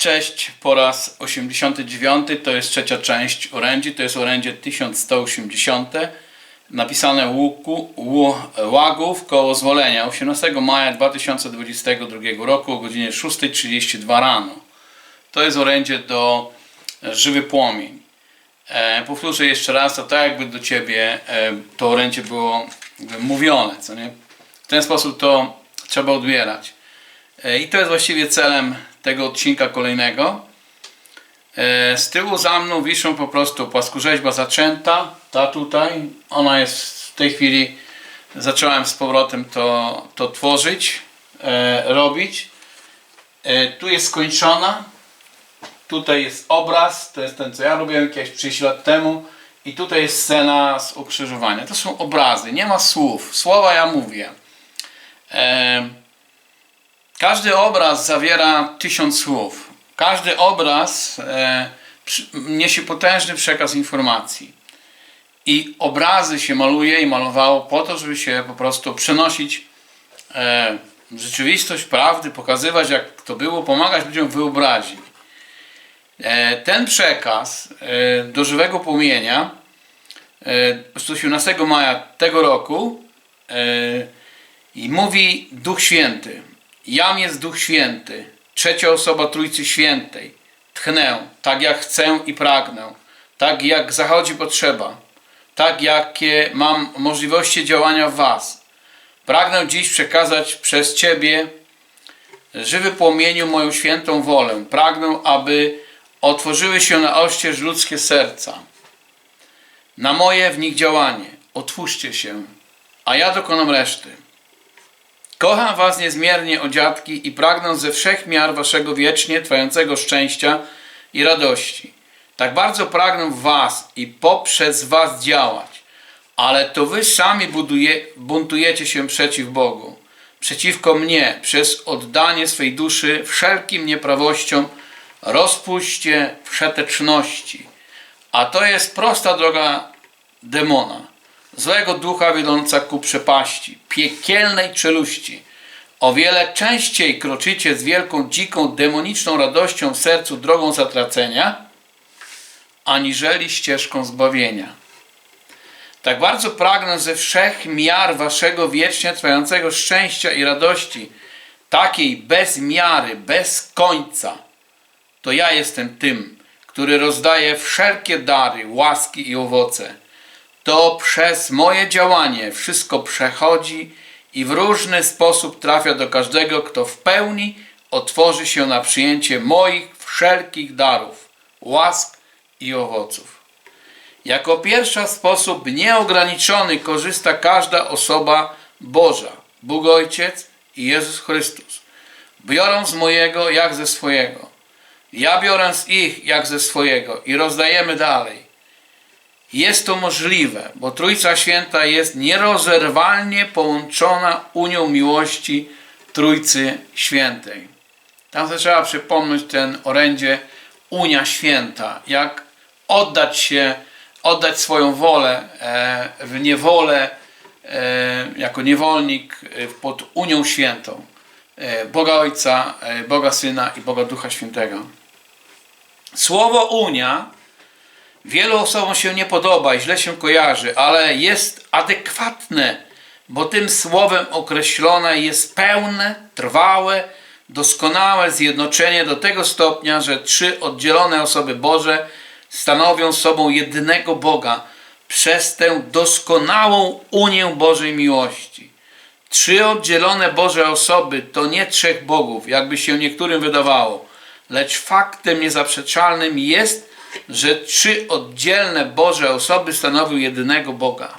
Cześć po raz 89, to jest trzecia część orędzi, to jest orędzie 1180, napisane łuku, Łagów koło Zwolenia 18 maja 2022 roku o godzinie 6.32 rano. To jest orędzie do e, Żywy Płomień. E, powtórzę jeszcze raz, to tak jakby do Ciebie e, to orędzie było jakby mówione, co nie? W ten sposób to trzeba odbierać. E, I to jest właściwie celem tego odcinka kolejnego. E, Z tyłu za mną wiszą po prostu płaskorzeźba zaczęta, ta tutaj. Ona jest w tej chwili, zacząłem z powrotem to, to tworzyć, e, robić. E, Tu jest skończona. Tutaj jest obraz, to jest ten co ja robiłem jakieś 30 lat temu. I tutaj jest scena z ukrzyżowania. To są obrazy, nie ma słów. Słowa ja mówię. Każdy obraz zawiera tysiąc słów. Każdy obraz e, niesie potężny przekaz informacji. I obrazy się maluje i malowało po to, żeby się po prostu przenosić e, rzeczywistość, prawdy, pokazywać jak to było, pomagać ludziom w wyobraźni. E, ten przekaz do żywego płomienia e, 18 maja tego roku i mówi Duch Święty. Jam jest Duch Święty, trzecia osoba Trójcy Świętej. Tchnę, tak jak chcę i pragnę, tak jak zachodzi potrzeba, tak jakie mam możliwości działania w Was. Pragnę dziś przekazać przez Ciebie żywy płomieniu moją świętą wolę. Pragnę, aby otworzyły się na oścież ludzkie serca, na moje w nich działanie. Otwórzcie się, a ja dokonam reszty. Kocham was niezmiernie, o dziadki, i pragnę ze wszech miar waszego wiecznie trwającego szczęścia i radości. Tak bardzo pragnę was i poprzez was działać, ale to wy sami buduje, buntujecie się przeciw Bogu, przeciwko mnie, przez oddanie swej duszy wszelkim nieprawościom, rozpuście wszeteczności. A to jest prosta droga demona złego ducha wiodąca ku przepaści, piekielnej czeluści. O wiele częściej kroczycie z wielką, dziką, demoniczną radością w sercu drogą zatracenia, aniżeli ścieżką zbawienia. Tak bardzo pragnę ze wszech miar waszego wiecznie trwającego szczęścia i radości, takiej bez miary, bez końca. To ja jestem tym, który rozdaje wszelkie dary, łaski i owoce to przez moje działanie wszystko przechodzi i w różny sposób trafia do każdego, kto w pełni otworzy się na przyjęcie moich wszelkich darów, łask i owoców. Jako pierwsza sposób nieograniczony korzysta każda osoba Boża, Bóg Ojciec i Jezus Chrystus. Biorą z mojego jak ze swojego. Ja biorę z ich jak ze swojego i rozdajemy dalej. Jest to możliwe, bo Trójca Święta jest nierozerwalnie połączona unią miłości Trójcy Świętej. Tam trzeba przypomnieć ten orędzie Unia Święta, jak oddać się, oddać swoją wolę e, w niewolę e, jako niewolnik e, pod Unią Świętą Boga Ojca, Boga Syna i Boga Ducha Świętego. Słowo Unia Wielu osobom się nie podoba i źle się kojarzy, ale jest adekwatne, bo tym słowem określone jest pełne, trwałe, doskonałe zjednoczenie do tego stopnia, że trzy oddzielone osoby Boże stanowią sobą jednego Boga przez tę doskonałą unię Bożej miłości. Trzy oddzielone Boże osoby to nie trzech bogów, jakby się niektórym wydawało, lecz faktem niezaprzeczalnym jest, że trzy oddzielne Boże osoby stanowią jedynego Boga.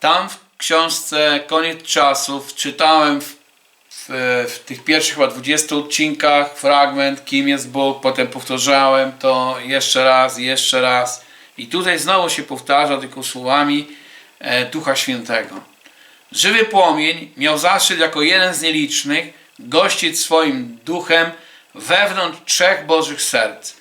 Tam w książce Koniec czasów czytałem w, w, w tych pierwszych chyba 20 odcinkach fragment, kim jest Bóg, potem powtarzałem to jeszcze raz, jeszcze raz. I tutaj znowu się powtarza tylko słowami e, Ducha Świętego. Żywy płomień miał zaszczyt jako jeden z nielicznych gościć swoim duchem wewnątrz trzech Bożych serc.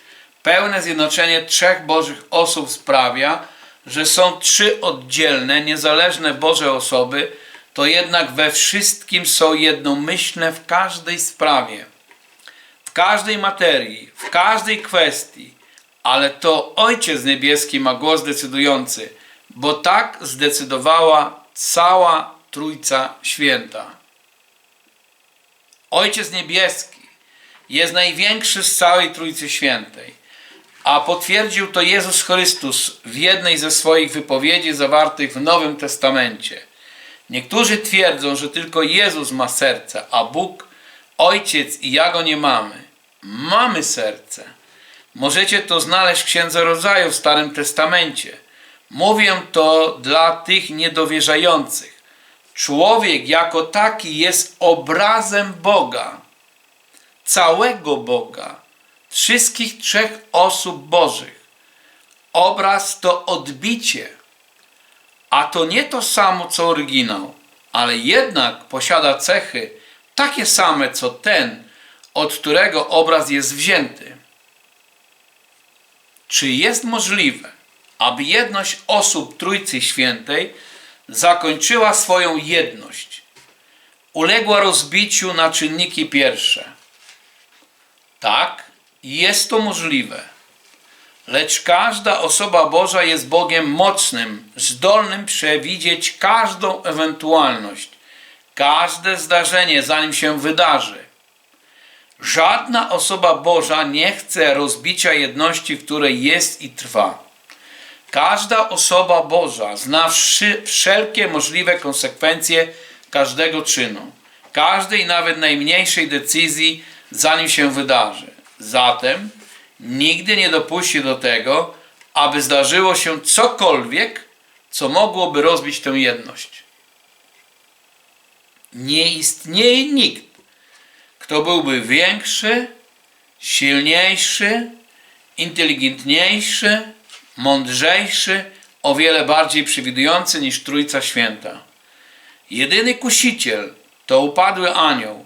Pełne zjednoczenie trzech Bożych osób sprawia, że są trzy oddzielne, niezależne Boże osoby, to jednak we wszystkim są jednomyślne w każdej sprawie, w każdej materii, w każdej kwestii, ale to Ojciec Niebieski ma głos decydujący, bo tak zdecydowała cała Trójca Święta. Ojciec Niebieski jest największy z całej Trójcy Świętej, a potwierdził to Jezus Chrystus w jednej ze swoich wypowiedzi zawartych w Nowym Testamencie. Niektórzy twierdzą, że tylko Jezus ma serce, a Bóg, Ojciec i ja go nie mamy. Mamy serce. Możecie to znaleźć w Księdze Rodzaju w Starym Testamencie. Mówię to dla tych niedowierzających. Człowiek jako taki jest obrazem Boga, całego Boga, wszystkich trzech osób Bożych. Obraz to odbicie, a to nie to samo co oryginał, ale jednak posiada cechy takie same co ten, od którego obraz jest wzięty. Czy jest możliwe, aby jedność osób Trójcy Świętej zakończyła swoją jedność, uległa rozbiciu na czynniki pierwsze? Tak, jest to możliwe. Lecz każda osoba Boża jest Bogiem mocnym, zdolnym przewidzieć każdą ewentualność, każde zdarzenie, zanim się wydarzy. Żadna osoba Boża nie chce rozbicia jedności, której jest i trwa. Każda osoba Boża zna wszelkie możliwe konsekwencje każdego czynu, każdej nawet najmniejszej decyzji, zanim się wydarzy. Zatem nigdy nie dopuści do tego, aby zdarzyło się cokolwiek, co mogłoby rozbić tę jedność. Nie istnieje nikt, kto byłby większy, silniejszy, inteligentniejszy, mądrzejszy, o wiele bardziej przewidujący niż Trójca Święta. Jedyny kusiciel to upadły anioł,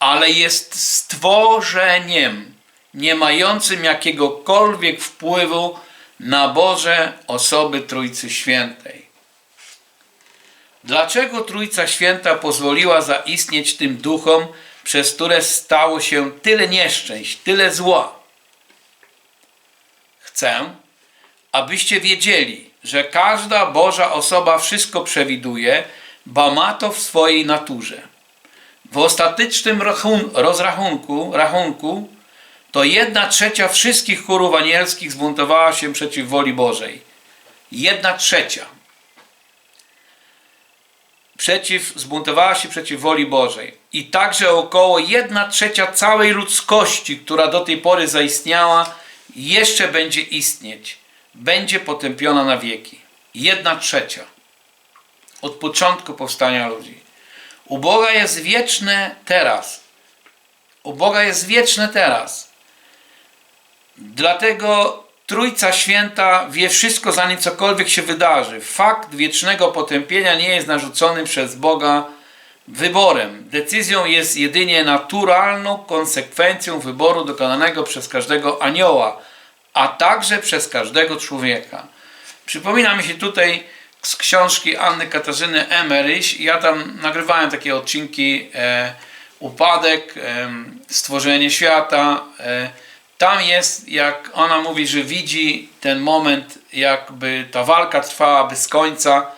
ale jest stworzeniem, nie mającym jakiegokolwiek wpływu na Boże osoby Trójcy Świętej. Dlaczego Trójca Święta pozwoliła zaistnieć tym duchom, przez które stało się tyle nieszczęść, tyle zła? Chcę, abyście wiedzieli, że każda Boża osoba wszystko przewiduje, bo ma to w swojej naturze. W ostatecznym rachun- rozrachunku rachunku to jedna trzecia wszystkich chórów anielskich zbuntowała się przeciw woli Bożej. Jedna trzecia. Przeciw, zbuntowała się przeciw woli Bożej. I także około jedna trzecia całej ludzkości, która do tej pory zaistniała, jeszcze będzie istnieć. Będzie potępiona na wieki. Jedna trzecia. Od początku powstania ludzi. U Boga jest wieczne teraz. U Boga jest wieczne teraz. Dlatego Trójca Święta wie wszystko, zanim cokolwiek się wydarzy. Fakt wiecznego potępienia nie jest narzucony przez Boga wyborem. Decyzją jest jedynie naturalną konsekwencją wyboru dokonanego przez każdego anioła, a także przez każdego człowieka. Przypomina mi się tutaj z książki Anny Katarzyny Emeryś. Ja tam nagrywałem takie odcinki e, Upadek, e, Stworzenie świata. E, tam jest, jak ona mówi, że widzi ten moment, jakby ta walka trwała bez końca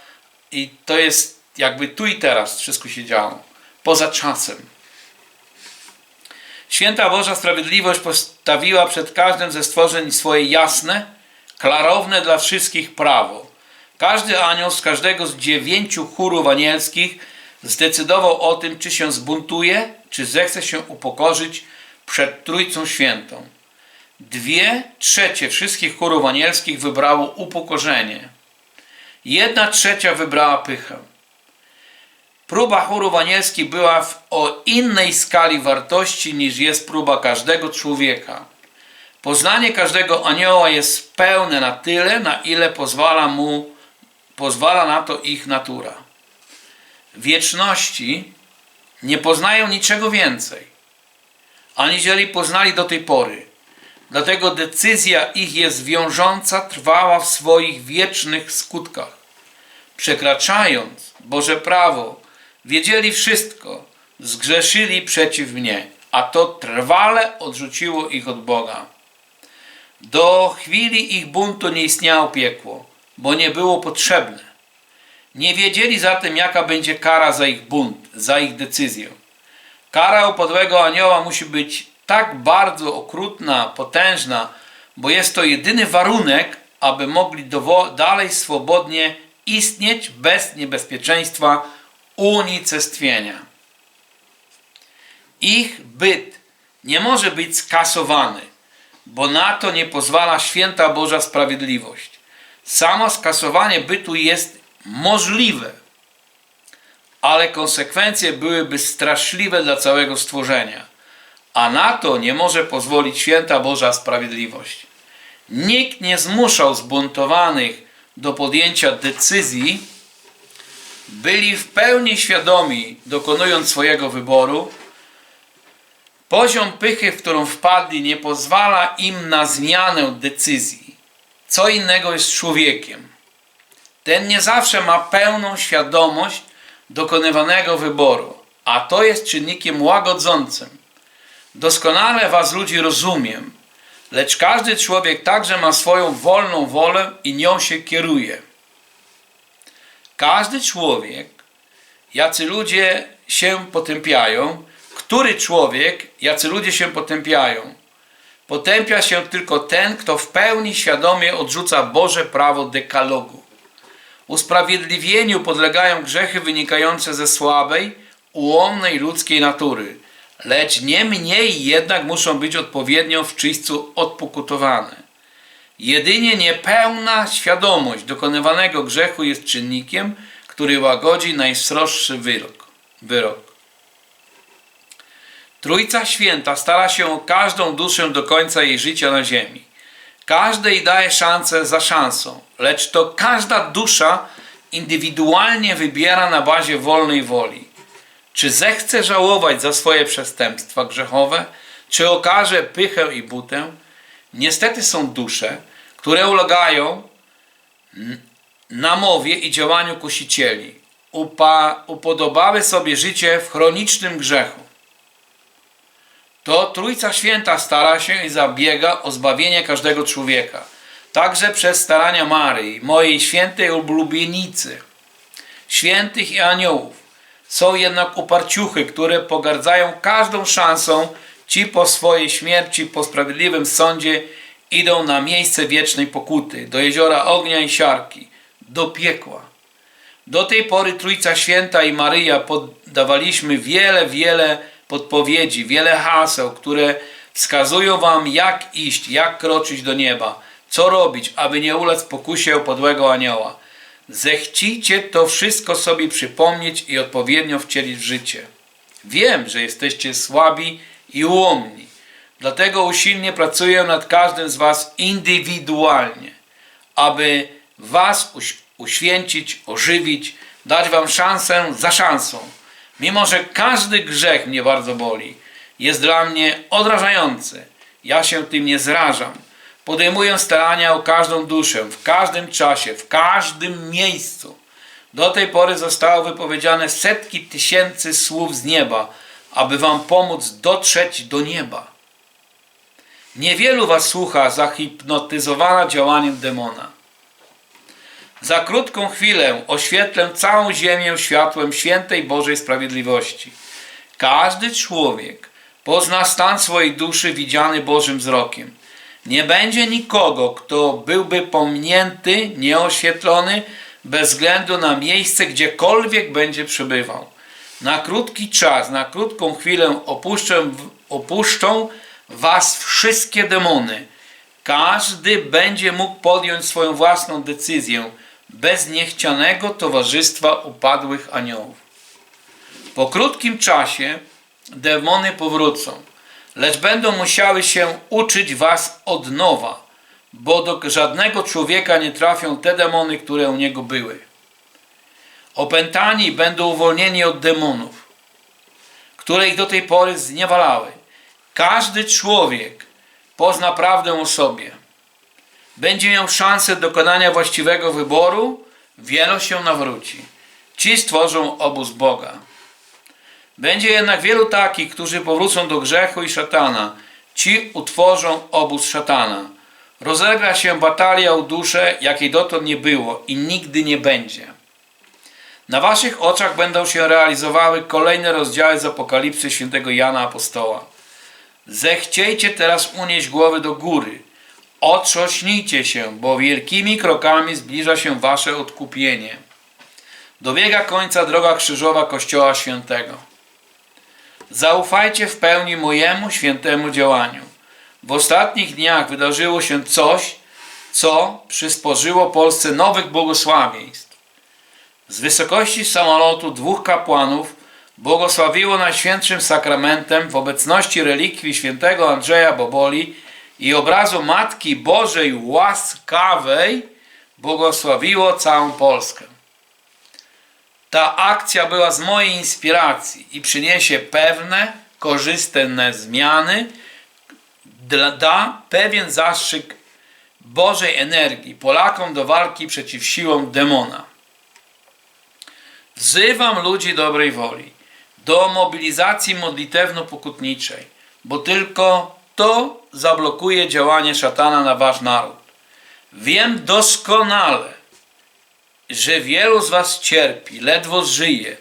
i to jest jakby tu i teraz wszystko się działo, poza czasem. Święta Boża Sprawiedliwość postawiła przed każdym ze stworzeń swoje jasne, klarowne dla wszystkich prawo. Każdy anioł z każdego z dziewięciu chórów anielskich zdecydował o tym, czy się zbuntuje, czy zechce się upokorzyć przed Trójcą Świętą. Dwie trzecie wszystkich chórów anielskich wybrało upokorzenie. Jedna trzecia wybrała pychę. Próba chórów anielskich była w, o innej skali wartości niż jest próba każdego człowieka. Poznanie każdego anioła jest pełne na tyle, na ile pozwala mu, pozwala na to ich natura. Wieczności nie poznają niczego więcej, aniżeli poznali do tej pory. Dlatego decyzja ich jest wiążąca, trwała w swoich wiecznych skutkach. Przekraczając Boże prawo, Wiedzieli wszystko, zgrzeszyli przeciw mnie, a to trwale odrzuciło ich od Boga. Do chwili ich buntu nie istniało piekło, bo nie było potrzebne. Nie wiedzieli zatem, jaka będzie kara za ich bunt, za ich decyzję. Kara upadłego anioła musi być tak bardzo okrutna, potężna, bo jest to jedyny warunek, aby mogli dalej swobodnie istnieć bez niebezpieczeństwa unicestwienia. Ich byt nie może być skasowany, bo na to nie pozwala święta Boża sprawiedliwość. Samo skasowanie bytu jest możliwe, ale konsekwencje byłyby straszliwe dla całego stworzenia, a na to nie może pozwolić święta Boża sprawiedliwość. Nikt nie zmuszał zbuntowanych do podjęcia decyzji, byli w pełni świadomi, dokonując swojego wyboru. Poziom pychy, w którą wpadli, nie pozwala im na zmianę decyzji. Co innego jest człowiekiem. Ten nie zawsze ma pełną świadomość dokonywanego wyboru, a to jest czynnikiem łagodzącym. Doskonale was ludzi rozumiem, lecz każdy człowiek także ma swoją wolną wolę i nią się kieruje. Każdy człowiek, jacy ludzie się potępiają, który człowiek, jacy ludzie się potępiają, potępia się tylko ten, kto w pełni świadomie odrzuca Boże prawo dekalogu. Usprawiedliwieniu podlegają grzechy wynikające ze słabej, ułomnej ludzkiej natury, lecz nie mniej jednak muszą być odpowiednio w czyśćcu odpokutowane. Jedynie niepełna świadomość dokonywanego grzechu jest czynnikiem, który łagodzi najsroższy wyrok. wyrok. Trójca Święta stara się o każdą duszę do końca jej życia na ziemi. Każdej daje szansę za szansą, lecz to każda dusza indywidualnie wybiera na bazie wolnej woli. Czy zechce żałować za swoje przestępstwa grzechowe, czy okaże pychę i butę? Niestety są dusze, które ulegają namowie i działaniu kusicieli. Upa, upodobały sobie życie w chronicznym grzechu. To Trójca Święta stara się i zabiega o zbawienie każdego człowieka. Także przez starania Maryi, mojej świętej ulubienicy, świętych i aniołów. Są jednak uparciuchy, które pogardzają każdą szansą. Ci po swojej śmierci, po sprawiedliwym sądzie idą na miejsce wiecznej pokuty, do jeziora ognia i siarki, do piekła. Do tej pory Trójca Święta i Maryja poddawaliśmy wiele, wiele podpowiedzi, wiele haseł, które wskazują Wam, jak iść, jak kroczyć do nieba, co robić, aby nie ulec pokusie podłego anioła. Zechcijcie to wszystko sobie przypomnieć i odpowiednio wcielić w życie. Wiem, że jesteście słabi i ułomni, dlatego usilnie pracuję nad każdym z Was indywidualnie, aby Was uś- uświęcić, ożywić, dać Wam szansę za szansą. Mimo, że każdy grzech mnie bardzo boli, jest dla mnie odrażający, ja się tym nie zrażam. Podejmuję starania o każdą duszę, w każdym czasie, w każdym miejscu. Do tej pory zostało wypowiedziane setki tysięcy słów z nieba, aby Wam pomóc dotrzeć do nieba. Niewielu Was słucha zahipnotyzowana działaniem demona. Za krótką chwilę oświetlę całą ziemię światłem świętej Bożej Sprawiedliwości. Każdy człowiek pozna stan swojej duszy widziany Bożym wzrokiem. Nie będzie nikogo, kto byłby pominięty, nieoświetlony, bez względu na miejsce, gdziekolwiek będzie przebywał. Na krótki czas, na krótką chwilę opuszczę, opuszczą was wszystkie demony. Każdy będzie mógł podjąć swoją własną decyzję bez niechcianego towarzystwa upadłych aniołów. Po krótkim czasie demony powrócą, lecz będą musiały się uczyć was od nowa, bo do żadnego człowieka nie trafią te demony, które u niego były. Opętani będą uwolnieni od demonów, które ich do tej pory zniewalały. Każdy człowiek pozna prawdę o sobie. Będzie miał szansę dokonania właściwego wyboru, wielu się nawróci. Ci stworzą obóz Boga. Będzie jednak wielu takich, którzy powrócą do grzechu i szatana. Ci utworzą obóz szatana. Rozegra się batalia o duszę, jakiej dotąd nie było i nigdy nie będzie. Na waszych oczach będą się realizowały kolejne rozdziały z Apokalipsy świętego Jana Apostoła. Zechciejcie teraz unieść głowy do góry. Otrząśnijcie się, bo wielkimi krokami zbliża się wasze odkupienie. Dobiega końca droga krzyżowa Kościoła Świętego. Zaufajcie w pełni mojemu świętemu działaniu. W ostatnich dniach wydarzyło się coś, co przysporzyło Polsce nowych błogosławieństw. Z wysokości samolotu dwóch kapłanów błogosławiło Najświętszym Sakramentem w obecności relikwii świętego Andrzeja Boboli i obrazu Matki Bożej Łaskawej błogosławiło całą Polskę. Ta akcja była z mojej inspiracji i przyniesie pewne, korzystne zmiany, da pewien zastrzyk Bożej energii Polakom do walki przeciw siłom demona. Wzywam ludzi dobrej woli do mobilizacji modlitewno-pokutniczej, bo tylko to zablokuje działanie szatana na wasz naród. Wiem doskonale, że wielu z was cierpi, ledwo żyje.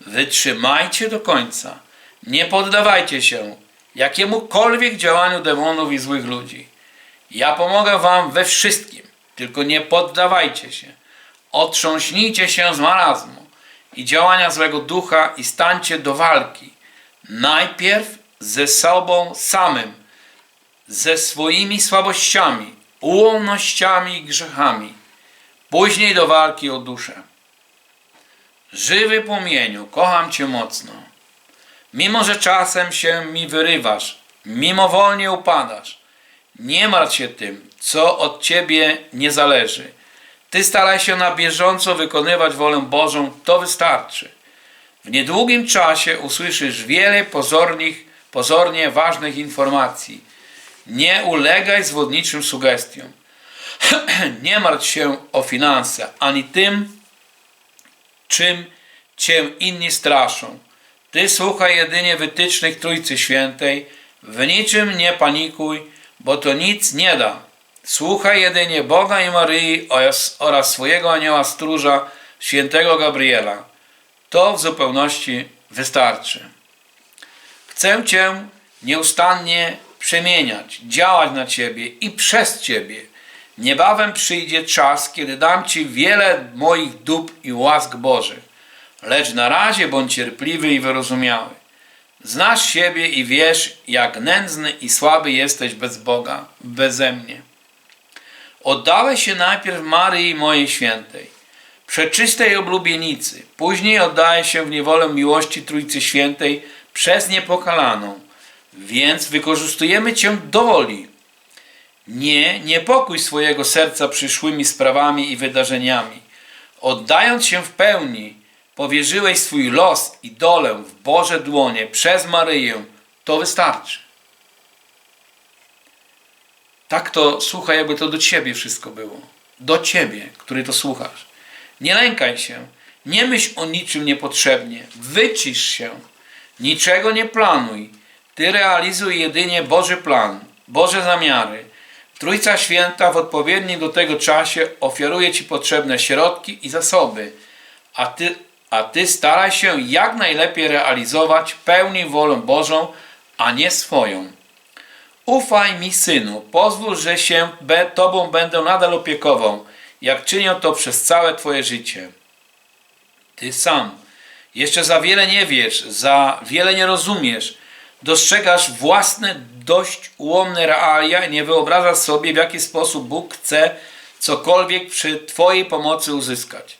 Wytrzymajcie do końca. Nie poddawajcie się jakiemukolwiek działaniu demonów i złych ludzi. Ja pomogę wam we wszystkim, tylko nie poddawajcie się. Otrząśnijcie się z marazmu i działania złego ducha i stańcie do walki. Najpierw ze sobą samym, ze swoimi słabościami, ułomnościami i grzechami. Później do walki o duszę. Żywy płomieniu, kocham Cię mocno. Mimo, że czasem się mi wyrywasz, mimowolnie upadasz, nie martw się tym, co od Ciebie nie zależy. Ty staraj się na bieżąco wykonywać wolę Bożą, to wystarczy. W niedługim czasie usłyszysz wiele pozornych, pozornie ważnych informacji. Nie ulegaj zwodniczym sugestiom. nie martw się o finanse, ani tym, czym cię inni straszą. Ty słuchaj jedynie wytycznych Trójcy Świętej, w niczym nie panikuj, bo to nic nie da. Słuchaj jedynie Boga i Maryi oraz, oraz swojego anioła stróża, świętego Gabriela. To w zupełności wystarczy. Chcę Cię nieustannie przemieniać, działać na Ciebie i przez Ciebie. Niebawem przyjdzie czas, kiedy dam Ci wiele moich dóbr i łask Bożych. Lecz na razie bądź cierpliwy i wyrozumiały. Znasz siebie i wiesz, jak nędzny i słaby jesteś bez Boga, beze mnie. Oddałeś się najpierw Maryi mojej świętej, przeczystej oblubienicy, później oddałeś się w niewolę miłości Trójcy Świętej przez niepokalaną, więc wykorzystujemy Cię do woli. Nie niepokój swojego serca przyszłymi sprawami i wydarzeniami. Oddając się w pełni, powierzyłeś swój los i dolę w Boże dłonie przez Maryję. To wystarczy. Tak to słuchaj, jakby to do ciebie wszystko było. Do ciebie, który to słuchasz. Nie lękaj się. Nie myśl o niczym niepotrzebnie. Wycisz się. Niczego nie planuj. Ty realizuj jedynie Boży plan, Boże zamiary. Trójca Święta w odpowiednim do tego czasie ofiaruje Ci potrzebne środki i zasoby, a Ty, a ty staraj się jak najlepiej realizować pełni wolę Bożą, a nie swoją. Ufaj mi, synu, pozwól, że się be, Tobą będę nadal opiekował, jak czynię to przez całe Twoje życie. Ty sam jeszcze za wiele nie wiesz, za wiele nie rozumiesz, dostrzegasz własne dość ułomne realia i nie wyobrażasz sobie, w jaki sposób Bóg chce cokolwiek przy Twojej pomocy uzyskać.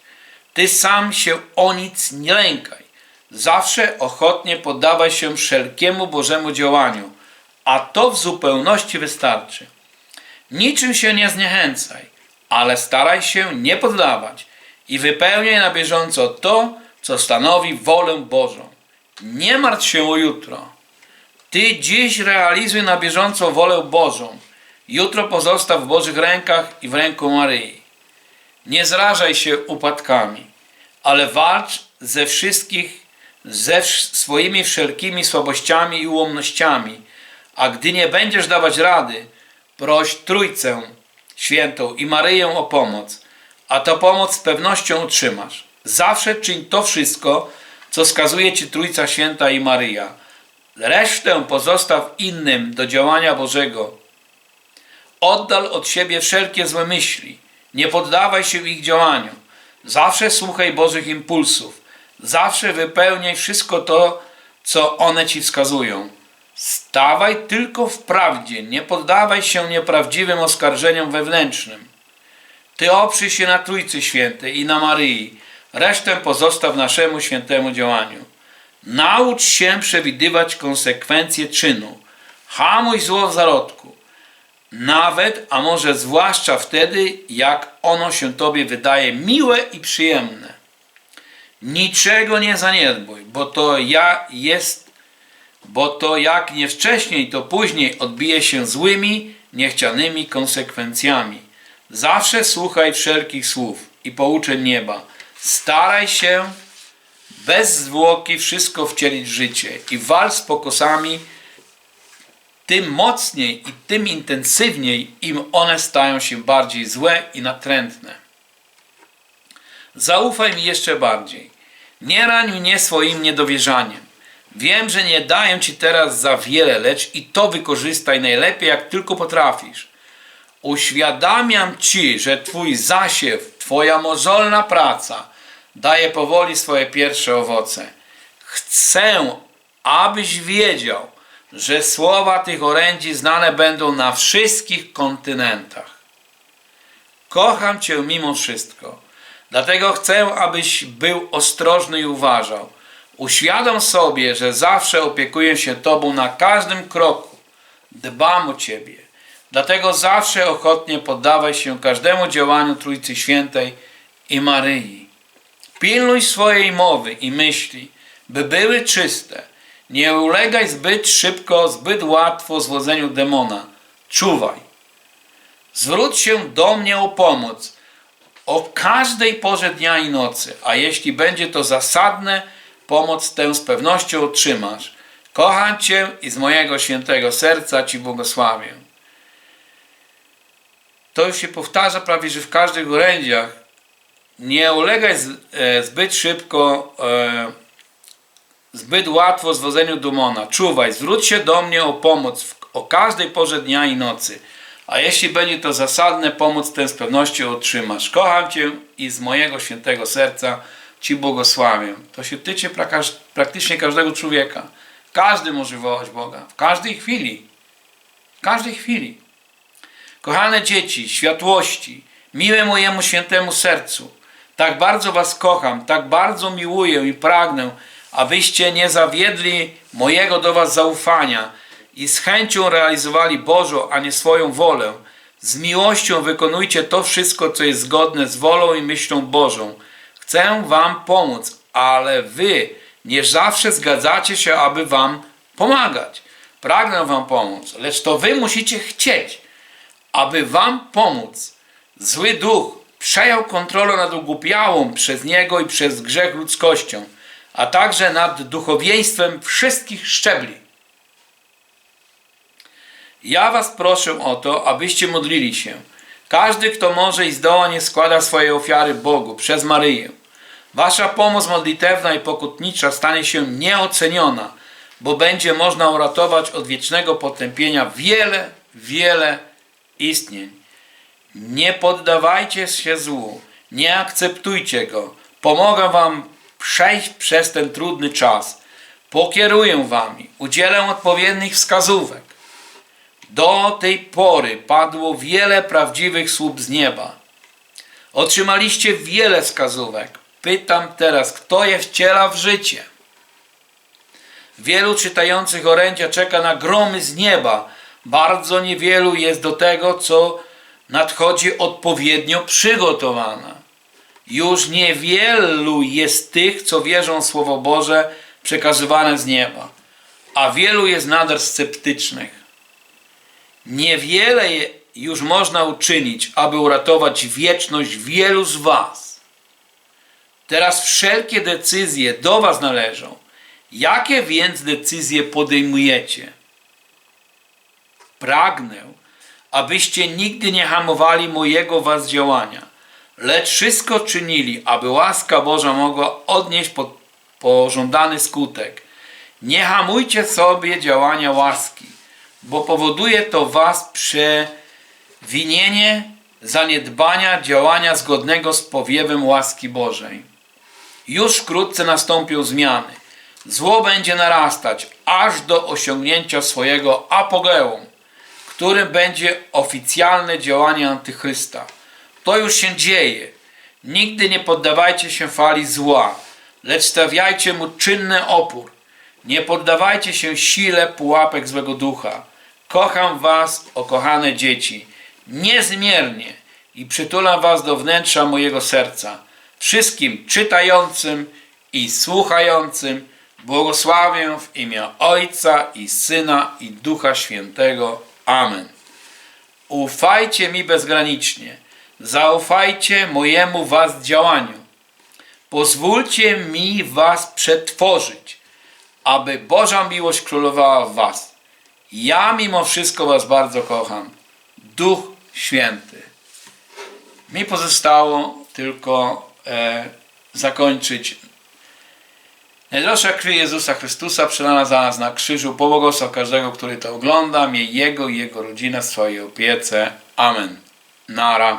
Ty sam się o nic nie lękaj. Zawsze ochotnie poddawaj się wszelkiemu Bożemu działaniu, a to w zupełności wystarczy. Niczym się nie zniechęcaj, ale staraj się nie poddawać i wypełniaj na bieżąco to, co stanowi wolę Bożą. Nie martw się o jutro. Ty dziś realizuj na bieżąco wolę Bożą. Jutro pozostaw w Bożych rękach i w ręku Maryi. Nie zrażaj się upadkami, ale walcz ze wszystkich ze swoimi wszelkimi słabościami i ułomnościami, a gdy nie będziesz dawać rady, proś Trójcę Świętą i Maryję o pomoc, a tę pomoc z pewnością otrzymasz. Zawsze czyń to wszystko, co skazuje Ci Trójca Święta i Maryja. Resztę pozostaw innym do działania Bożego. Oddal od siebie wszelkie złe myśli. Nie poddawaj się ich działaniu. Zawsze słuchaj Bożych impulsów. Zawsze wypełniaj wszystko to, co one ci wskazują. Stawaj tylko w prawdzie. Nie poddawaj się nieprawdziwym oskarżeniom wewnętrznym. Ty oprzyj się na Trójcy Świętej i na Maryi. Resztę pozostaw naszemu świętemu działaniu. Naucz się przewidywać konsekwencje czynu. Hamuj zło w zarodku. Nawet, a może zwłaszcza wtedy, jak ono się Tobie wydaje miłe i przyjemne. Niczego nie zaniedbuj, bo to ja jest, bo to jak nie wcześniej, to później odbije się złymi, niechcianymi konsekwencjami. Zawsze słuchaj wszelkich słów i pouczeń nieba. Staraj się bez zwłoki wszystko wcielić w życie i walcz z pokosami, tym mocniej i tym intensywniej im one stają się bardziej złe i natrętne. Zaufaj mi jeszcze bardziej. Nie rań mnie swoim niedowierzaniem. Wiem, że nie daję ci teraz za wiele, lecz i to wykorzystaj najlepiej, jak tylko potrafisz. Uświadamiam ci, że twój zasiew, twoja mozolna praca daje powoli swoje pierwsze owoce. Chcę, abyś wiedział, że słowa tych orędzi znane będą na wszystkich kontynentach. Kocham Cię mimo wszystko. Dlatego chcę, abyś był ostrożny i uważał. Uświadom sobie, że zawsze opiekuję się Tobą na każdym kroku. Dbam o Ciebie. Dlatego zawsze ochotnie poddawaj się każdemu działaniu Trójcy Świętej i Maryi. Pilnuj swojej mowy i myśli, by były czyste. Nie ulegaj zbyt szybko, zbyt łatwo zwodzeniu demona. Czuwaj. Zwróć się do mnie o pomoc o każdej porze dnia i nocy, a jeśli będzie to zasadne, pomoc tę z pewnością otrzymasz. Kocham Cię i z mojego świętego serca Ci błogosławię. To już się powtarza prawie, że w każdych orędziach. Nie ulegaj e, zbyt szybko, e, zbyt łatwo zwodzeniu demona. Czuwaj, zwróć się do mnie o pomoc o każdej porze dnia i nocy. A jeśli będzie to zasadne, pomoc tę z pewnością otrzymasz. Kocham Cię i z mojego świętego serca Ci błogosławię. To się tyczy pra- praktycznie każdego człowieka. Każdy może wołać Boga. W każdej chwili. W każdej chwili. Kochane dzieci, światłości, miłe mojemu świętemu sercu, tak bardzo Was kocham, tak bardzo miłuję i pragnę, abyście nie zawiedli mojego do Was zaufania i z chęcią realizowali Bożą, a nie swoją wolę. Z miłością wykonujcie to wszystko, co jest zgodne z wolą i myślą Bożą. Chcę Wam pomóc, ale Wy nie zawsze zgadzacie się, aby Wam pomagać. Pragnę Wam pomóc, lecz to Wy musicie chcieć aby wam pomóc. Zły duch przejął kontrolę nad ogłupiałą przez niego i przez grzech ludzkością, a także nad duchowieństwem wszystkich szczebli. Ja was proszę o to, abyście modlili się. Każdy, kto może i zdoła, nie składa swojej ofiary Bogu przez Maryję. Wasza pomoc modlitewna i pokutnicza stanie się nieoceniona, bo będzie można uratować od wiecznego potępienia wiele, wiele istnień. Nie poddawajcie się złu, nie akceptujcie go. Pomogę wam przejść przez ten trudny czas. Pokieruję wami, udzielę odpowiednich wskazówek. Do tej pory padło wiele prawdziwych słów z nieba. Otrzymaliście wiele wskazówek. Pytam teraz, kto je wciela w życie? Wielu czytających orędzia czeka na gromy z nieba. Bardzo niewielu jest do tego, co nadchodzi odpowiednio przygotowana. Już niewielu jest tych, co wierzą w Słowo Boże przekazywane z nieba, a wielu jest nadal sceptycznych. Niewiele już można uczynić, aby uratować wieczność wielu z Was. Teraz wszelkie decyzje do Was należą. Jakie więc decyzje podejmujecie? Pragnę, abyście nigdy nie hamowali mojego was działania, lecz wszystko czynili, aby łaska Boża mogła odnieść po, pożądany skutek. Nie hamujcie sobie działania łaski, bo powoduje to was przewinienie zaniedbania działania zgodnego z powiewem łaski Bożej. Już wkrótce nastąpią zmiany. Zło będzie narastać aż do osiągnięcia swojego apogeum, którym będzie oficjalne działanie antychrysta. To już się dzieje. Nigdy nie poddawajcie się fali zła, lecz stawiajcie mu czynny opór. Nie poddawajcie się sile pułapek złego ducha. Kocham was, okochane dzieci, niezmiernie i przytulam was do wnętrza mojego serca. Wszystkim czytającym i słuchającym błogosławię w imię Ojca i Syna i Ducha Świętego. Amen. Ufajcie mi bezgranicznie. Zaufajcie mojemu was działaniu. Pozwólcie mi was przetworzyć, aby Boża miłość królowała w was. Ja mimo wszystko was bardzo kocham. Duch Święty. Mi pozostało tylko e, zakończyć. Najdroższa krwi Jezusa Chrystusa przelana za nas na krzyżu. Pobłogosław każdego, który to ogląda. Miej Jego i Jego rodzinę w swojej opiece. Amen. Nara.